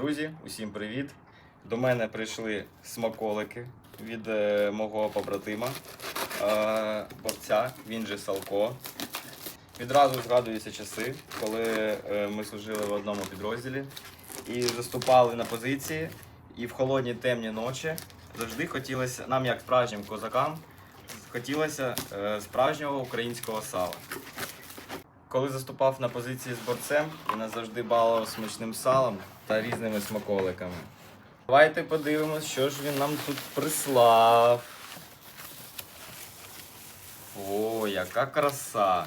Друзі, усім привіт! До мене прийшли смаколики від е, мого побратима, е, борця, він же Салко. Відразу згадуються часи, коли е, ми служили в одному підрозділі і заступали на позиції, і в холодні темні ночі завжди хотілося, нам, як справжнім козакам, хотілося справжнього українського сала. Коли заступав на позиції з борцем, він завжди балував смачним салом та різними смаколиками. Давайте подивимось, що ж він нам тут прислав. О, яка краса!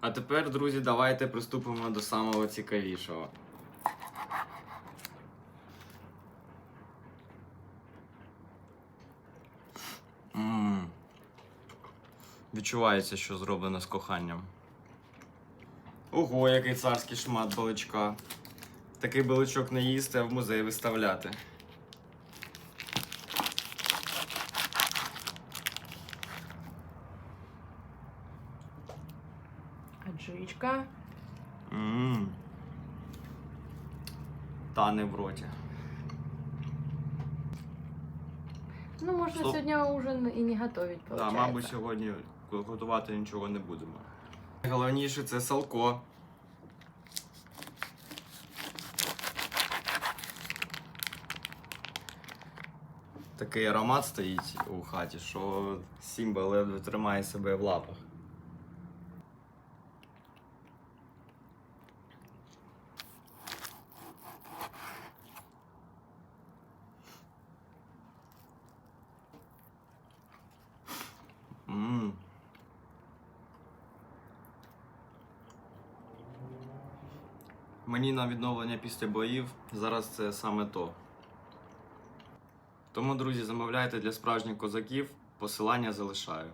А тепер, друзі, давайте приступимо до самого цікавішого. Відчувається, що зроблено з коханням. Ого, який царський шмат баличка. Такий баличок не їсти, а в музей виставляти. Аджичка. Ммм. Тане в роті. Ну, можно Стоп. сегодня ужин и не готовить, Так, получается. мабуть, сьогодні готувати нічого не будемо. Найголовніше це салко. Такий аромат стоїть у хаті, що Сімба ледве тримає себе в лапах. Ммм. Мені на відновлення після боїв зараз це саме то. Тому, друзі, замовляйте для справжніх козаків, посилання залишаю.